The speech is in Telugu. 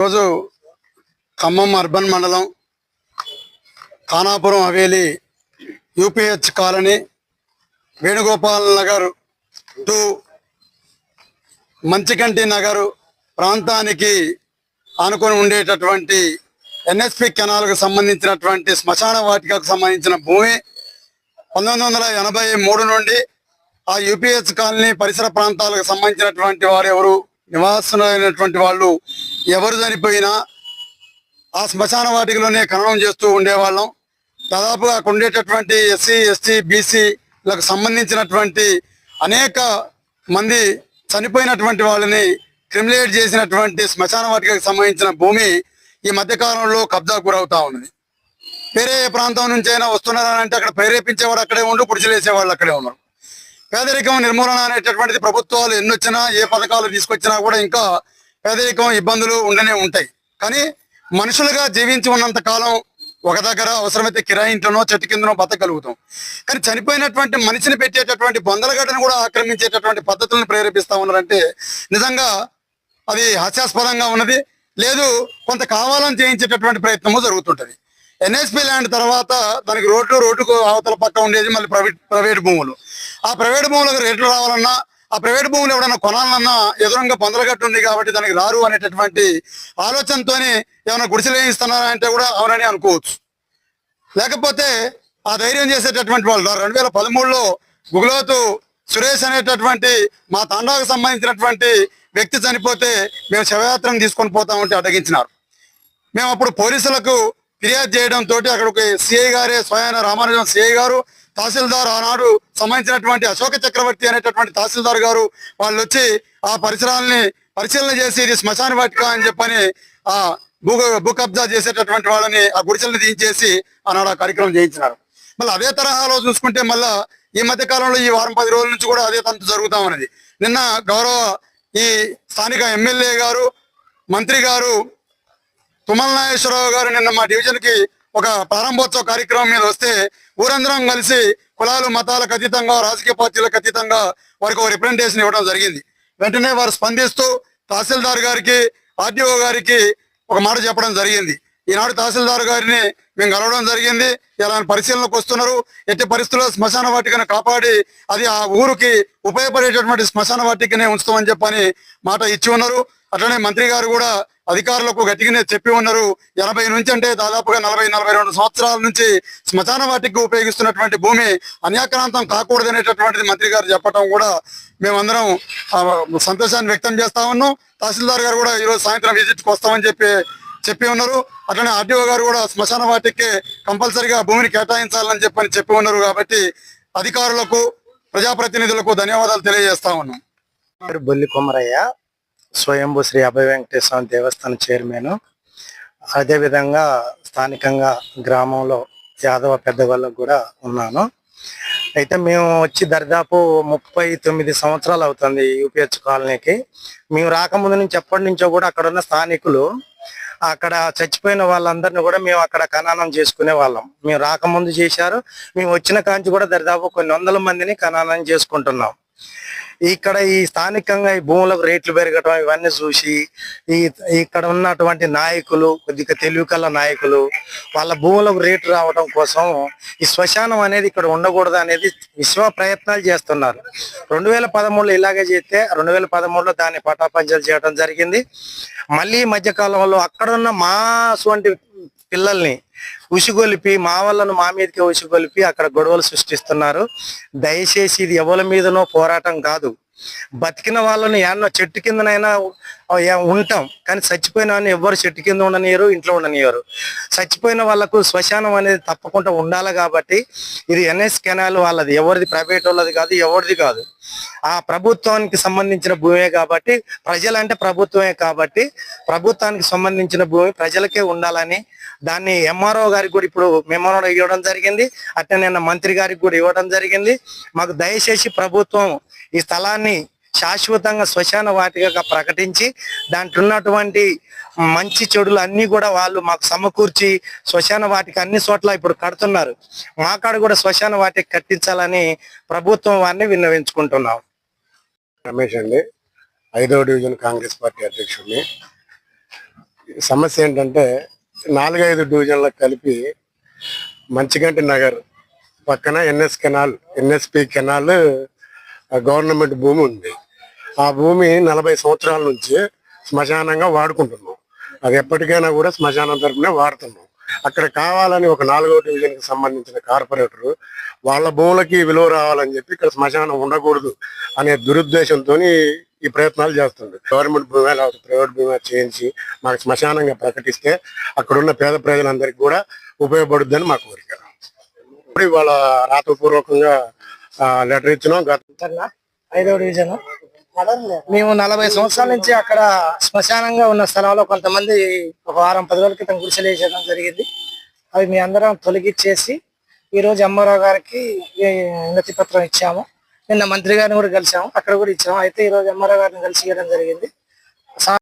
రోజు ఖమ్మం అర్బన్ మండలం Khanapuram Haveli UPH colony Venugopal Nagar to Manchikanti Nagar ప్రాంతానికి ఆనుకొని ఉండేటటువంటి ఎన్ఎస్పి కెనాల్కు సంబంధించినటువంటి శ్మశాన వాటికకు సంబంధించిన భూమి పంతొమ్మిది వందల ఎనభై మూడు నుండి ఆ యూపీహెచ్ కాలనీ పరిసర ప్రాంతాలకు సంబంధించినటువంటి వారు ఎవరు? నివాసులైనటువంటి వాళ్ళు ఎవరు చనిపోయినా ఆ శ్మశాన వాటికలోనే ఖననం చేస్తూ ఉండేవాళ్ళం. దాదాపుగా అక్కడ ఉండేటటువంటి ఎస్సీ ఎస్టీ బీసీలకు సంబంధించినటువంటి అనేక మంది చనిపోయినటువంటి వాళ్ళని క్రిమిలేట్ చేసినటువంటి శ్మశాన వాటికకు సంబంధించిన భూమి ఈ మధ్యకాలంలో కబ్జా గురవుతా ఉన్నది. వేరే ఏ ప్రాంతం నుంచి అయినా వస్తున్నారంటే అక్కడ ప్రేరేపించేవాడు అక్కడే ఉండు పుడిచిలేసేవాళ్ళు అక్కడే ఉన్నారు. పేదరికం నిర్మూలన అనేటటువంటిది ప్రభుత్వాలు ఎన్నొచ్చినా ఏ పథకాలు తీసుకొచ్చినా కూడా ఇంకా పేదరికం ఇబ్బందులు ఉండనే ఉంటాయి. కానీ మనుషులుగా జీవించి ఉన్నంత కాలం ఒక దగ్గర అవసరమైతే కిరాయింట్లోనో చెట్టు కిందనో బతకగలుగుతాం. కానీ చనిపోయినటువంటి మనిషిని పెట్టేటటువంటి బొందలగడ్డను కూడా ఆక్రమించేటటువంటి పద్ధతులను ప్రేరేపిస్తా ఉన్నారంటే నిజంగా అది హాస్యాస్పదంగా ఉన్నది. లేదు కొంత కావాలని చేయించేటటువంటి ప్రయత్నము జరుగుతుంటుంది. ఎన్ఎస్పి ల్యాండ్ తర్వాత దానికి రోడ్లు రోడ్డుకు అవతల పక్క ఉండేది మళ్ళీ ప్రైవేట్ ప్రైవేట్ భూములు. ఆ ప్రైవేట్ భూములకు రేట్లు రావాలన్నా ఆ ప్రైవేట్ భూములు ఎవడన్నా కొనాలన్నా ఎదురంగా పొందలగట్టు ఉంది కాబట్టి దానికి రారు అనేటటువంటి ఆలోచనతోనే ఏమైనా గుడిసెలు వేయిస్తున్నారా అంటే కూడా అవునని అనుకోవచ్చు. లేకపోతే ఆ ధైర్యం చేసేటటువంటి వాళ్ళు రెండు వేల పదమూడులో గుగులోతు సురేష్ అనేటటువంటి మా తండాకు సంబంధించినటువంటి వ్యక్తి చనిపోతే మేము శవయాత్రను తీసుకొని పోతామంటే అడ్డగించినారు. మేము అప్పుడు పోలీసులకు ఫిర్యాదు చేయడంతో అక్కడికి అక్కడ ఒక సిఐ గారే స్వయాన రామానుజం సిఐ గారు తహసీల్దార్ ఆనాడు సంబంధించినటువంటి అశోక చక్రవర్తి అనేటటువంటి తహసీల్దార్ గారు వాళ్ళు వచ్చి ఆ పరిసరాలని పరిశీలన చేసి ఇది శ్మశాన వాటిక అని చెప్పని ఆ భూ భూ కబ్జా చేసేటటువంటి వాళ్ళని ఆ గుడిసెలను తీయించేసి ఆనాడు ఆ కార్యక్రమం చేయించినారు. మళ్ళీ అదే తరహాలో చూసుకుంటే మళ్ళా ఈ మధ్య కాలంలో ఈ వారం పది రోజుల నుంచి కూడా అదే తంతు జరుగుతా ఉన్నది నిన్న గౌరవ ఈ స్థానిక ఎమ్మెల్యే గారు మంత్రి గారు తుమ్మల నాగేశ్వరరావు గారు నిన్న మా డివిజన్కి ఒక ప్రారంభోత్సవ కార్యక్రమం మీద వస్తే ఊరందరం కలిసి కులాలు మతాలకు అతీతంగా రాజకీయ పార్టీలకు అతీతంగా వారికి ఒక రిప్రజెంటేషన్ ఇవ్వడం జరిగింది. వెంటనే వారు స్పందిస్తూ తహసీల్దార్ గారికి ఆర్డీఓ గారికి ఒక మాట చెప్పడం జరిగింది. ఈనాడు తహసీల్దార్ గారిని మేము కలవడం జరిగింది. ఇలా పరిశీలనకు వస్తున్నారు? ఎట్టి పరిస్థితుల్లో శ్మశాన వాటికను కాపాడి అది ఆ ఊరికి ఉపయోగపడేటటువంటి శ్మశాన వాటికనే ఉంచుతామని చెప్పని మాట ఇచ్చి ఉన్నారు. అట్లనే మంత్రి గారు కూడా అధికారులకు గట్టిగానే చెప్పి ఉన్నారు. ఎనభై నుంచి అంటే దాదాపుగా నలభై నలభై రెండు సంవత్సరాల నుంచి శ్మశాన వాటికి ఉపయోగిస్తున్నటువంటి భూమి అన్యాక్రాంతం కాకూడదనేటటువంటిది మంత్రి గారు చెప్పడం కూడా మేమందరం సంతోషాన్ని వ్యక్తం చేస్తా ఉన్నాం. తహసీల్దార్ గారు కూడా ఈరోజు సాయంత్రం విజిట్కి వస్తామని చెప్పి చెప్పి ఉన్నారు. అట్లనే ఆర్డీఓ గారు కూడా శ్మశాన వాటికి కంపల్సరిగా భూమిని కేటాయించాలని చెప్పని చెప్పి ఉన్నారు కాబట్టి అధికారులకు ప్రజాప్రతినిధులకు ధన్యవాదాలు తెలియజేస్తా ఉన్నాం. బొల్లి కొమరయ్య స్వయంభూ శ్రీ అభయ వెంకటేశ్వర దేవస్థానం చైర్మన్. అదేవిధంగా స్థానికంగా గ్రామంలో యాదవ పెద్దవాళ్ళకు కూడా ఉన్నాను. అయితే మేము వచ్చి దరిదాపు ముప్పై తొమ్మిది సంవత్సరాలు అవుతుంది యూపీహెచ్ కాలనీకి. మేము రాకముందు నుంచి ఎప్పటి నుంచో కూడా అక్కడ ఉన్న స్థానికులు అక్కడ చచ్చిపోయిన వాళ్ళందరినీ కూడా మేము అక్కడ ఖననం చేసుకునే వాళ్ళం. మేము రాకముందు చేశారు. మేము వచ్చిన కాంచి కూడా దరిదాపు కొన్ని వందల మందిని ఖననం చేసుకుంటున్నాం. ఇక్కడ ఈ స్థానికంగా ఈ భూములకు రేట్లు పెరగటం ఇవన్నీ చూసి ఈ ఇక్కడ ఉన్నటువంటి నాయకులు కొద్దిగా తెలివి నాయకులు వాళ్ళ భూములకు రేటు రావడం కోసం ఈ శ్మశానం అనేది ఇక్కడ ఉండకూడదు అనేది విశ్వ ప్రయత్నాలు చేస్తున్నారు. రెండు వేల పదమూడులో ఇలాగే చేస్తే రెండు వేల పదమూడులో దాన్ని పటాపంచలు చేయడం జరిగింది. మళ్ళీ మధ్యకాలంలో మధ్య కాలంలో అక్కడ ఉన్న మా పిల్లల్ని ఉసిగొలిపి మా వాళ్ళను మా మీదకే ఉసిగొలిపి అక్కడ గొడవలు సృష్టిస్తున్నారు. దయచేసి ఇది ఎవరి మీదనో పోరాటం కాదు. బతికిన వాళ్ళని ఎన్నో చెట్టు కిందనైనా ఉంటాం. కానీ చచ్చిపోయిన వాళ్ళని ఎవ్వరు చెట్టు కింద ఉండనియరు ఇంట్లో ఉండనియరు చచ్చిపోయిన వాళ్ళకు శ్మశానం అనేది తప్పకుండా ఉండాలి కాబట్టి ఇది ఎన్ఎస్ కెనాల్ వాళ్ళది. ఎవరిది ప్రైవేట్ వాళ్ళది కాదు ఎవరిది కాదు. ఆ ప్రభుత్వానికి సంబంధించిన భూమే కాబట్టి ప్రజలంటే ప్రభుత్వమే కాబట్టి ప్రభుత్వానికి సంబంధించిన భూమి ప్రజలకే ఉండాలని దాన్ని ఎంఆర్ఓ గారికి కూడా ఇప్పుడు మెమోరం ఇవ్వడం జరిగింది. అట్లే నిన్న మంత్రి గారికి కూడా ఇవ్వడం జరిగింది. మాకు దయచేసి ప్రభుత్వం ఈ స్థలాన్ని శాశ్వతంగా శ్మశాన వాటికగా ప్రకటించి దాంట్లో ఉన్నటువంటి మంచి చెడులు అన్ని కూడా వాళ్ళు మాకు సమకూర్చి శ్మశాన వాటికి అన్ని చోట్ల ఇప్పుడు కడుతున్నారు. మా కాడ కూడా శ్మశాన వాటికి కట్టించాలని ప్రభుత్వం వారిని విన్నవించుకుంటున్నాం. రమేష్ అండి ఐదో డివిజన్ కాంగ్రెస్ పార్టీ అధ్యక్షుడిని. సమస్య ఏంటంటే నాలుగైదు డివిజన్లకు కలిపి మంచిగంటి నగర్ పక్కన NS canal NSP canal government భూమి ఉంది. ఆ భూమి నలభై సంవత్సరాల నుంచి శ్మశానంగా వాడుకుంటున్నాం. అది ఎప్పటికైనా కూడా శ్మశానం తరపునే వాడుతున్నాం. అక్కడ కావాలని ఒక నాలుగో డివిజన్కి సంబంధించిన కార్పొరేటర్ వాళ్ళ భూములకి విలువ రావాలని చెప్పి ఇక్కడ శ్మశానం ఉండకూడదు అనే దురుద్దేశంతో ఈ ప్రయత్నాలు చేస్తుంది గవర్నమెంట్ భూమి లేకపోతే ప్రైవేట్ భూమి చేయించి మాకు శ్మశానంగా ప్రకటిస్తే అక్కడున్న పేద ప్రజలందరికీ కూడా ఉపయోగపడుద్దని మా కోరిక. ఇప్పుడు ఇవాళ రాతపూర్వకంగా లెటర్ ఇచ్చినాం. గత ఉంటున్నా ఐదో డివిజన్ మేము నలభై సంవత్సరాల నుంచి అక్కడ శ్మశానంగా ఉన్న స్థలంలో కొంతమంది ఒక వారం పది రోజుల క్రితం గుడిసెలు వేసేయడం జరిగింది. అవి మీ అందరం తొలగిచ్చేసి ఈ రోజు అమ్మారావు గారికి ఈ వినతి పత్రం ఇచ్చాము. నిన్న మంత్రి గారిని కూడా కలిసాము. అక్కడ కూడా ఇచ్చాము అయితే ఈ రోజు అమ్మారావు గారిని కలిసి ఇవ్వడం జరిగింది.